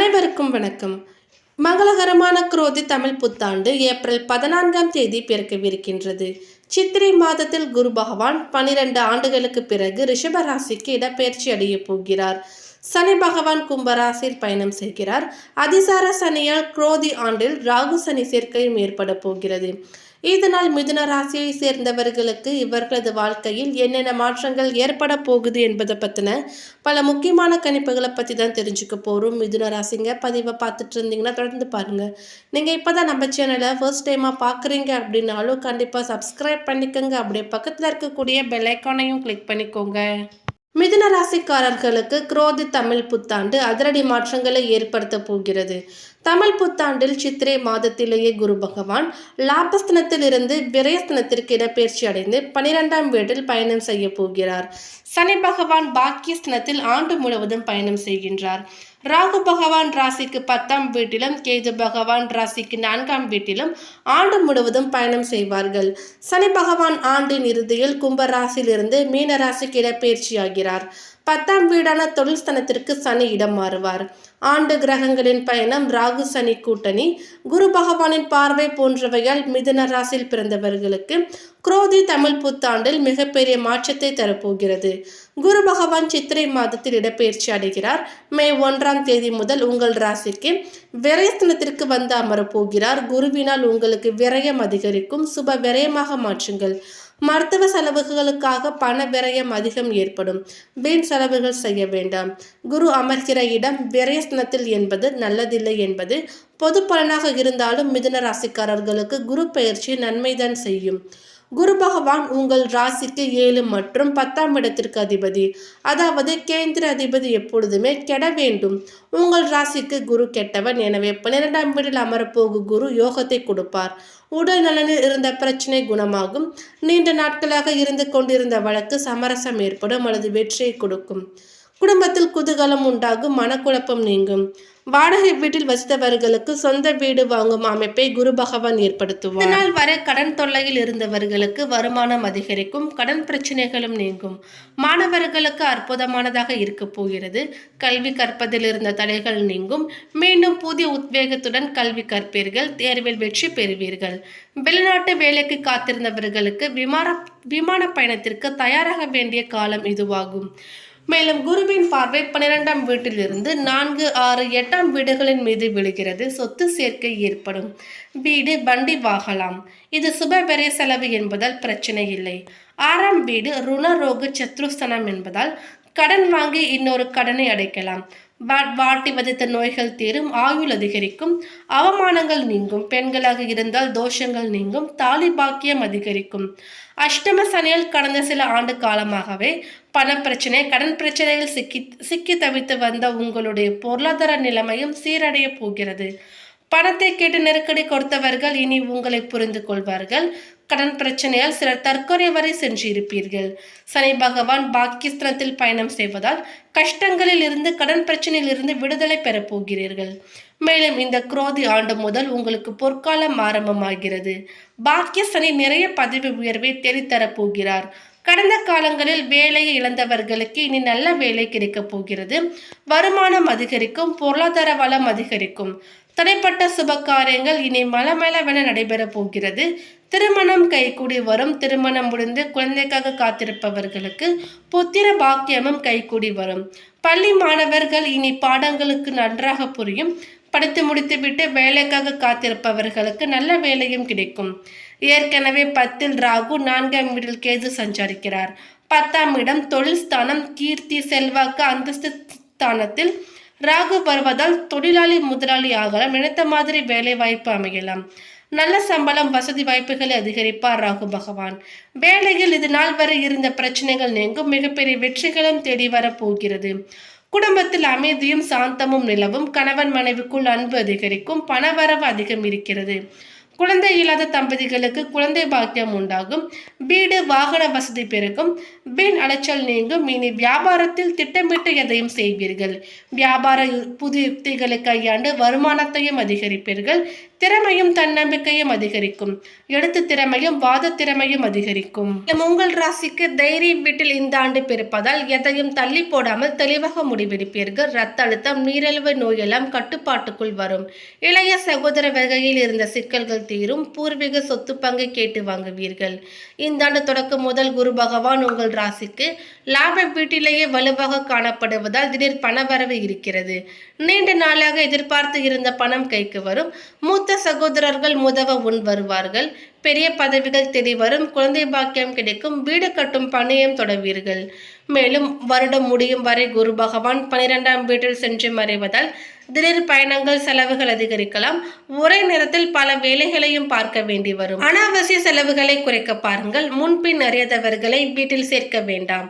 அனைவருக்கும் வணக்கம். மங்களகரமான குரோதி தமிழ் புத்தாண்டு ஏப்ரல் பதினான்காம் தேதி பிறக்கவிருக்கின்றது. சித்திரை மாதத்தில் குரு பகவான் பனிரெண்டு ஆண்டுகளுக்கு பிறகு ரிஷபராசிக்கு இடப்பெயர்ச்சி அடைய போகிறார். சனி பகவான் கும்பராசியில் பயணம் செய்கிறார். அதிசார சனியால் குரோதி ஆண்டில் ராகு சனி சேர்க்கையும் ஏற்பட போகிறது. இதனால் மிதுன ராசியை சேர்ந்தவர்களுக்கு இவர்களது வாழ்க்கையில் என்னென்ன மாற்றங்கள் ஏற்பட போகுது என்பதை பற்றின பல முக்கியமான கணிப்புகளை பற்றி தான் தெரிஞ்சுக்க போகிறோம் மிதுன ராசிங்க பதிவை பார்த்துட்டு இருந்தீங்கன்னா தொடர்ந்து பாருங்கள் நீங்கள் இப்போ தான் நம்ம சேனலை ஃபர்ஸ்ட் டைமாக பார்க்குறீங்க அப்படின்னாலும் கண்டிப்பாக சப்ஸ்கிரைப் பண்ணிக்கோங்க. அப்படியே பக்கத்தில் இருக்கக்கூடிய பெல் ஐக்கானையும் கிளிக் பண்ணிக்கோங்க. மிதுன ராசிக்காரர்களுக்கு குரோதி தமிழ் புத்தாண்டு அதிரடி மாற்றங்களை ஏற்படுத்த போகிறது. தமிழ் புத்தாண்டில் சித்திரை மாதத்திலேயே குரு பகவான் லாபஸ்தனத்திலிருந்து விரயஸ்தனத்திற்கு இடப்பெயர்ச்சி அடைந்து பனிரெண்டாம் வீட்டில் பயணம் செய்ய போகிறார். சனி பகவான் பாக்கியஸ்தனத்தில் ஆண்டு முழுவதும் பயணம் செய்கின்றார். ராகு பகவான் ராசிக்கு பத்தாம் வீட்டிலும் கேது பகவான் ராசிக்கு நான்காம் வீட்டிலும் ஆண்டு முழுவதும் பயணம் செய்வார்கள். சனி பகவான் ஆண்டின் இறுதியில் கும்ப ராசியிலிருந்து மீன ராசிக்கு இடப்பெயர்ச்சி ஆகிறார் பத்தாம் வீடான தொழில் ஸ்தனத்திற்கு சனி இடம் மாறுவார். ஆண்டு கிரகங்களின் பயணம் ராகு சனி கூட்டணி குரு பகவானின் பார்வை போன்றவையால் மிதுன ராசியில் பிறந்தவர்களுக்கு குரோதி தமிழ் புத்தாண்டில் மிகப்பெரிய மாற்றத்தை தரப்போகிறது. குரு பகவான் சித்திரை மாதத்தில் இடப்பெயர்ச்சி அடைகிறார். மே ஒன்றாம் தேதி முதல் உங்கள் ராசிக்கு விரயஸ்தனத்திற்கு வந்து அமரப்போகிறார். குருவினால் உங்களுக்கு விரயம் அதிகரிக்கும். சுப விரயமாக மாற்றுங்கள். மருத்துவ செலவுகளுக்காக பண விரயம் அதிகம் ஏற்படும். வீண் செலவுகள் செய்ய வேண்டாம். குரு அமர்கிற இடம் விரயஸ்தனத்தில் என்பது நல்லதில்லை என்பது பொது பலனாக இருந்தாலும் மிதுன ராசிக்காரர்களுக்கு குரு பெயர்ச்சி நன்மைதான் செய்யும். குரு பகவான் உங்கள் ராசிக்கு ஏழு மற்றும் பத்தாம் இடத்திற்கு அதிபதி. அதாவது கேந்திர அதிபதி எப்பொழுதுமே கெட வேண்டும். உங்கள் ராசிக்கு குரு கெட்டவன். எனவே பன்னிரெண்டாம் வீட்டில் அமரப்போகு குரு யோகத்தை கொடுப்பார். உடல் நலனில் இருந்த பிரச்சனை குணமாகும். நீண்ட நாட்களாக இருந்து கொண்டிருந்த வழக்கு சமரசம் ஏற்படும் அல்லது வெற்றியை கொடுக்கும். குடும்பத்தில் குதூகலம் உண்டாகும். மனக்குழப்பம் நீங்கும். வாடகை வீட்டில் வசித்தவர்களுக்கு சொந்த வீடு வாங்கும் அமைப்பை குரு பகவான் ஏற்படுத்துவார். இதனால் வரை கடன் தொல்லையில் இருந்தவர்களுக்கு வருமானம் அதிகரிக்கும் கடன் பிரச்சனைகளும் நீங்கும். மாணவர்களுக்கு அற்புதமானதாக இருக்க போகிறது. கல்வி கற்பதில் இருந்த தடைகள் நீங்கும். மீண்டும் புதிய உத்வேகத்துடன் கல்வி கற்பீர்கள் தேர்வில் வெற்றி பெறுவீர்கள். வெளிநாட்டு வேலைக்கு காத்திருந்தவர்களுக்கு விமான விமான பயணத்திற்கு தயாராக வேண்டிய காலம் இதுவாகும். மேலும் குருவின் பார்வை பன்னிரெண்டாம் வீட்டிலிருந்து நான்கு ஆறு எட்டாம் வீடுகளின் மீது விழுகிறது. சொத்து சேர்க்கை ஏற்படும். வீடு வண்டி வாகலாம். இது சுபபெரிய செலவு என்பதால் பிரச்சனை இல்லை. ஆறாம் வீடு ருணரோக சத்ருஸ்தனம் என்பதால் கடன் வாங்கி இன்னொரு கடனை அடைக்கலாம். வாட்டி வதித்த நோய்கள் தீரும் ஆயுள் அதிகரிக்கும் அவமானங்கள் நீங்கும் பெண்களாக இருந்தால் தோஷங்கள் நீங்கும் தாலி பாக்கியம் அதிகரிக்கும். அஷ்டம சனியில் கடந்த சில ஆண்டு காலமாகவே பண பிரச்சனை கடன் பிரச்சனையில் சிக்கி சிக்கி தவித்து வந்த உங்களுடைய பொருளாதார நிலைமையும் சீரடைய போகிறது. பணத்தை கேட்டு நெருக்கடி கொடுத்தவர்கள் இனி உங்களை புரிந்து கொள்வார்கள். கடன் பிரச்சனையால் சிலர் தற்கொலை வரை சென்று இருப்பீர்கள் சனி பகவான் பாக்கியஸ்தனத்தில் பயணம் செய்வதால் கஷ்டங்களில் இருந்து கடன் பிரச்சனையில் இருந்து விடுதலை பெறப் போகிறீர்கள். மேலும் இந்த குரோதி ஆண்டு முதல் உங்களுக்கு பொற்காலம் ஆரம்பமாகிறது. பாக்கிய சனி நிறைய பதவி உயர்வை தேடித்தரப் போகிறார். கடந்த காலங்களில் வேலையை இழந்தவர்களுக்கு இனி நல்ல வேலை கிடைக்கப் போகிறது. வருமானம் அதிகரிக்கும் பொருளாதார வளம் அதிகரிக்கும். தடைப்பட்ட சுப காரியங்கள் இனி மலமளவென நடைபெறப் போகிறது. திருமணம் கைகூடி வரும். திருமணம் முடிந்து குழந்தைக்காக காத்திருப்பவர்களுக்கு புத்திர பாக்கியமும் கைகூடி வரும். பள்ளி மாணவர்கள் இனி பாடங்களுக்கு நன்றாக புரியும். படித்து முடித்துவிட்டு வேலைக்காக காத்திருப்பவர்களுக்கு நல்ல வேலையும் கிடைக்கும். ஏற்கனவே பத்தில் ராகு நான்காம் வீட்டில் கேது சஞ்சரிக்கிறார். பத்தாம் இடம் தொழில் ஸ்தானம் கீர்த்தி செல்வாக்கு அந்தஸ்து ஸ்தானத்தில் ராகு வருவதால் தொழிலாளி முதலாளி ஆகலாம். நினைத்த மாதிரி வேலை வாய்ப்பு அமையலாம். நல்ல சம்பளம் வசதி வாய்ப்புகளை அதிகரிப்பார் ராகு பகவான். வேலையில் இது நாள் வரை இருந்த பிரச்சனைகள் நீங்கும். மிகப்பெரிய வெற்றிகளும் தேடி வரப்போகிறது. குடும்பத்தில் அமைதியும் சாந்தமும் நிலவும் கணவன் மனைவிக்குள் அன்பு அதிகரிக்கும் பணவரவு அதிகம் இருக்கிறது. குழந்தை இல்லாத தம்பதிகளுக்கு குழந்தை பாக்கியம் உண்டாகும். வீடு வாகன வசதி பெருகும். வீண் அலைச்சல் நீங்கும். இனி வியாபாரத்தில் திட்டமிட்டு எதையும் செய்வீர்கள். வியாபார புது யுக்திகளை கையாண்டு வருமானத்தையும் அதிகரிப்பீர்கள். திறமையும் தன்னம்பிக்கையும் அதிகரிக்கும். எழுத்து திறமையும் வாத திறமையும் அதிகரிக்கும். உங்கள் ராசிக்கு தைரியம் வீட்டில் இந்த ஆண்டு பிறப்பதால் எதையும் தள்ளி போடாமல் தெளிவாக முடிவெடுப்பீர்கள். ரத்த அழுத்தம் நீரிழிவு நோயெல்லாம் கட்டுப்பாட்டுக்குள் வரும். இளைய சகோதர வகையில் இருந்த சிக்கல்கள் தீரும் பூர்வீக சொத்து பங்கு கேட்டு வாங்குவீர்கள். இந்த ஆண்டு தொடக்கம் முதல் குரு பகவான் உங்கள் ராசிக்கு லாப வீட்டிலேயே வலுவாக காணப்படுவதால் திடீர் பணவரவு இருக்கிறது. நீண்ட நாளாக எதிர்பார்த்து இருந்த பணம் கைக்கு வரும். மூத்த சகோதரர்கள் முதவ உன் வருவார்கள். பெரிய பதவிகள் தேடி வரும். குழந்தை பாக்கியம் கிடைக்கும். வீடு கட்டும் பணியும் தொடர்வீர்கள் மேலும் வருடம் முடியும் வரை குரு பகவான் பனிரெண்டாம் வீட்டில் சென்று மறைவதால் திடீர் பயணங்கள் செலவுகள் அதிகரிக்கலாம். ஒரே நேரத்தில் பல வேலைகளையும் பார்க்க வேண்டி வரும். அனாவசிய செலவுகளை குறைக்க பாருங்கள். முன்பின் அறியாதவர்களை வீட்டில் சேர்க்க வேண்டாம்.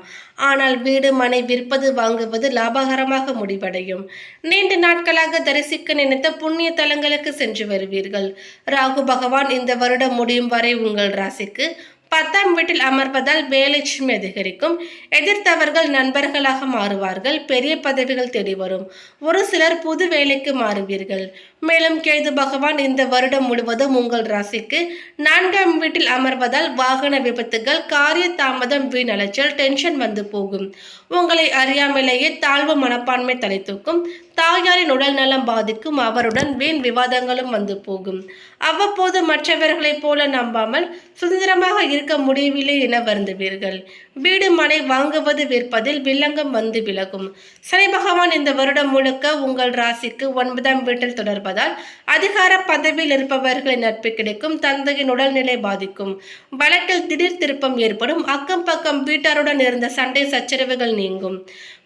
ஆனால் வீடு மனை விற்பது வாங்குவது லாபகரமாக முடிவடையும். நீண்ட நாட்களாக தரிசிக்க நினைத்த புண்ணிய தலங்களுக்கு சென்று வருவீர்கள். ராகு பகவான் இந்த வருடம் முடியும் வரை உங்கள் ராசிக்கு பத்தாம் வீட்டில் அமர்வதால் வேலைச்சுமை அதிகரிக்கும். எதிர்த்தவர்கள் நண்பர்களாக மாறுவார்கள். பெரிய பதவிகள் தேடி வரும் ஒரு சிலர் புது வேலைக்கு மாறுவீர்கள். மேலும் கேது பகவான் இந்த வருடம் முழுவதும் உங்கள் ராசிக்கு நான்காம் வீட்டில் அமர்வதால் வாகன விபத்துகள் காரிய தாமதம் வீண் அலைச்சல் டென்ஷன் வந்து போகும். உங்களை அறியாமலேயே தாழ்வு மனப்பான்மை தலை தூக்கும் தாயாரின் உடல் நலம் பாதிக்கும். அவருடன் வீண் விவாதங்களும் வந்து போகும். அவ்வப்போது மற்றவர்களைப் போல நம்பாமல் சுதந்திரமாக இருக்க முடியவில்லை என வருந்துவீர்கள். வீடு மனை வாங்குவது விற்பதில் வில்லங்கம் வந்து விலகும். சனி பகவான் இந்த வருடம் முழுக்க உங்கள் ராசிக்கு ஒன்பதாம் வீட்டில் தொடர்வதால் அதிகார பதவியில் இருப்பவர்களின் நட்பு கிடைக்கும் தந்தையின் உடல்நிலை பாதிக்கும். வழக்கில் திடீர் திருப்பம் ஏற்படும் அக்கம் பக்கம் வீட்டாருடன் இருந்த சண்டை சச்சரவுகள் நீங்கும்.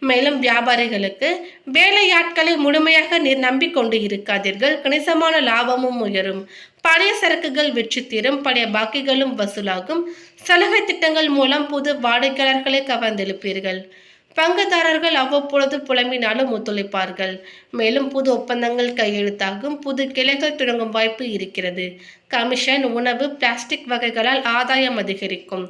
மேலும் வியாபாரிகளுக்கு வேலையாட்களை முழுமையாக நீர் நம்பிக்கொண்டு இருக்காதீர்கள். கணிசமான லாபமும் உயரும். பழைய சரக்குகள் வெற்றி தீரும் பழைய பாக்கிகளும் வசூலாகும். சலுகை திட்டங்கள் மூலம் புது வாடிக்கையாளர்களை கவர்ந்தெழுப்பீர்கள். பங்குதாரர்கள் அவ்வப்பொழுது புலம்பினாலும் ஒத்துழைப்பார்கள். மேலும் புது ஒப்பந்தங்கள் கையெழுத்தாகும். புது கிளைகள் தொடங்கும் வாய்ப்பு இருக்கிறது. கமிஷன் உணவு பிளாஸ்டிக் வகைகளால் ஆதாயம் அதிகரிக்கும்.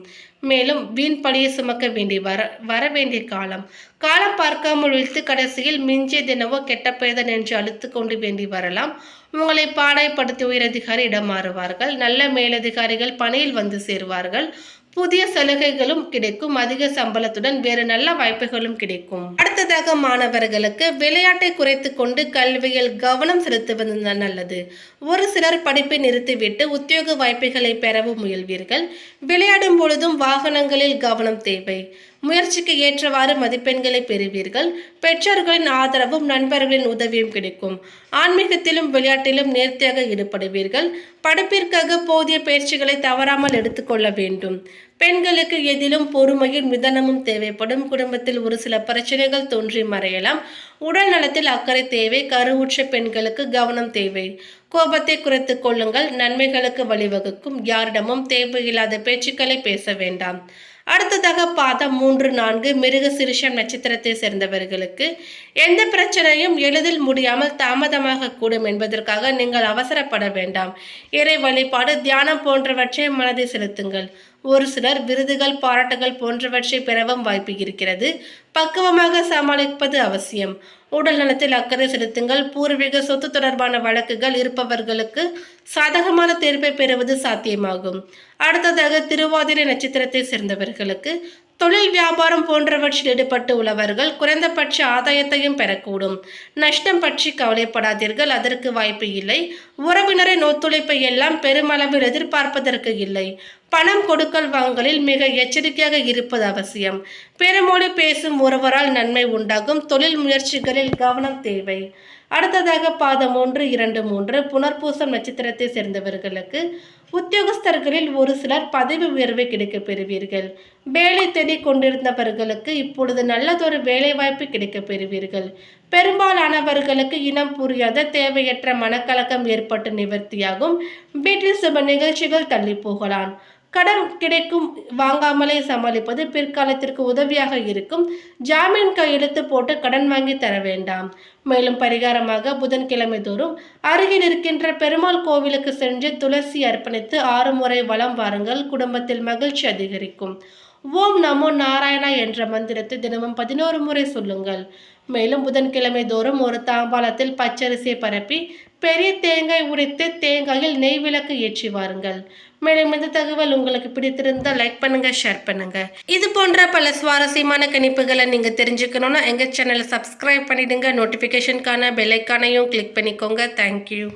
மேலும் வீண் பழியை சுமக்க வேண்டி வர வர வேண்டிய காலம். காலம் பார்க்காமல் இழுத்து கடைசியில் மிஞ்சிய தினமோ கெட்ட பெயர்தன் என்று அழுத்து கொண்டு வேண்டி வரலாம். உங்களை பாடாய்படுத்தி உயரதிகாரி இடம் மாறுவார்கள் நல்ல மேலதிகாரிகள் பணியில் வந்து சேருவார்கள். புதிய சலுகைகளும் கிடைக்கும். அதிக சம்பளத்துடன் வேறு நல்ல வாய்ப்புகளும் கிடைக்கும். அடுத்ததாக மாணவர்களுக்கு விளையாட்டை குறைத்து கொண்டு கல்வியில் கவனம் செலுத்துவது நல்லது. ஒரு சிலர் படிப்பை நிறுத்திவிட்டு உத்தியோக வாய்ப்புகளை பெறவும் முயல்வீர்கள். விளையாடும் பொழுதும் வாகனங்களில் கவனம் தேவை. முயற்சிக்கு ஏற்றவாறு மதிப்பெண்களை பெறுவீர்கள். பெற்றோர்களின் ஆதரவும் நண்பர்களின் உதவியும் கிடைக்கும். ஆன்மீகத்திலும் விளையாட்டிலும் நேர்த்தியாக ஈடுபடுவீர்கள். படிப்பிற்காக போதிய பயிற்சிகளை தவறாமல் எடுத்துக்கொள்ள வேண்டும். பெண்களுக்கு எதிலும் பொறுமையும் மிதனமும் தேவைப்படும். குடும்பத்தில் ஒரு சில பிரச்சனைகள் தோன்றி மறையலாம். உடல் நலத்தில் அக்கறை தேவை. கருவுற்ற பெண்களுக்கு கவனம் தேவை. கோபத்தை குறைத்து கொள்ளுங்கள். நன்மைகளுக்கு வழிவகுக்கும். யாரிடமும் தேவையில்லாத பேச்சுக்களை பேச வேண்டாம். அடுத்ததாக பார்த்தா மூன்று நான்கு மிருக சிறுஷம் நட்சத்திரத்தை சேர்ந்தவர்களுக்கு எந்த பிரச்சனையும் எளிதில் முடியாமல் தாமதமாக கூடும் என்பதற்காக நீங்கள் அவசரப்பட வேண்டாம். இறை வழிபாடு தியானம் போன்றவற்றை மனதை செலுத்துங்கள். ஒரு சிலர் விருதுகள் பாராட்டுகள் போன்றவற்றை பெறவும் வாய்ப்பு இருக்கிறது. பக்குவமாக சமாளிப்பது அவசியம். உடல் நலத்தில் அக்கறை செலுத்துங்கள். பூர்வீக சொத்து தொடர்பான வழக்குகள் இருப்பவர்களுக்கு சாதகமான தீர்ப்பை பெறுவது சாத்தியமாகும். அடுத்ததாக திருவாதிரை நட்சத்திரத்தை சேர்ந்தவர்களுக்கு தொழில் வியாபாரம் போன்றவற்றில் ஈடுபட்டு உள்ளவர்கள் குறைந்தபட்ச ஆதாயத்தையும் பெறக்கூடும். நஷ்டம் பற்றி கவலைப்படாதீர்கள் அதற்கு வாய்ப்பு இல்லை. உறவினரின் ஒத்துழைப்பை எல்லாம் பெருமளவில் எதிர்பார்ப்பதற்கு இல்லை. பணம் கொடுக்கல் வாங்கலில் மிக எச்சரிக்கையாக இருப்பது அவசியம். பிறமொழி பேசும் ஒருவரால் நன்மை உண்டாகும் தொழில் முயற்சிகளில் கவனம் தேவை. அடுத்ததாக பாதம் மூன்று இரண்டு மூன்று புனர்பூசம் நட்சத்திரத்தை சேர்ந்தவர்களுக்கு உத்தியோகஸ்தர்களில் ஒரு சிலர் பதவி உயர்வை கிடைக்கப் பெறுவீர்கள் வேலை தேடி கொண்டிருந்தவர்களுக்கு இப்பொழுது நல்லதொரு வேலைவாய்ப்பு கிடைக்கப் பெறுவீர்கள் பெரும்பாலானவர்களுக்கு இனம் புரியாத தேவையற்ற மனக்கலக்கம் ஏற்பட்டு நிவர்த்தியாகும். வீட்டில் சுப நிகழ்ச்சிகள் தள்ளி போகலாம். கடன் கிடைக்கும் வாங்காமலே சமாளிப்பது பிற்காலத்திற்கு உதவியாக இருக்கும். ஜாமீன் கையெழுத்து போட்டு கடன் வாங்கி தர வேண்டாம். மேலும் பரிகாரமாக புதன்கிழமை தோறும் அருகில் இருக்கின்ற பெருமாள் கோவிலுக்கு சென்று துளசி அர்ப்பணித்து ஆறு முறை வளம் வாருங்கள். குடும்பத்தில் மகிழ்ச்சி அதிகரிக்கும். ஓம் நமோ நாராயணா என்ற மந்திரத்தை தினமும் பதினோரு முறை சொல்லுங்கள். மேலும் புதன்கிழமை தோறும் ஒரு தாம்பாளத்தில் பச்சரிசியை பரப்பி பெரிய தேங்காய் உடைத்து தேங்காயில் நெய் விளக்கு ஏற்றி வாருங்கள். மேலும் இந்த தகவல் உங்களுக்கு பிடித்திருந்தால் லைக் பண்ணுங்க ஷேர் பண்ணுங்க. இது போன்ற பல சுவாரஸ்யமான கணிப்புகளை நீங்க தெரிஞ்சுக்கணும்னா எங்க சேனலை சப்ஸ்கிரைப் பண்ணிடுங்க. நோட்டிபிகேஷனுக்கான பெல் ஐக்கானையும் கிளிக் பண்ணிக்கோங்க. Thank you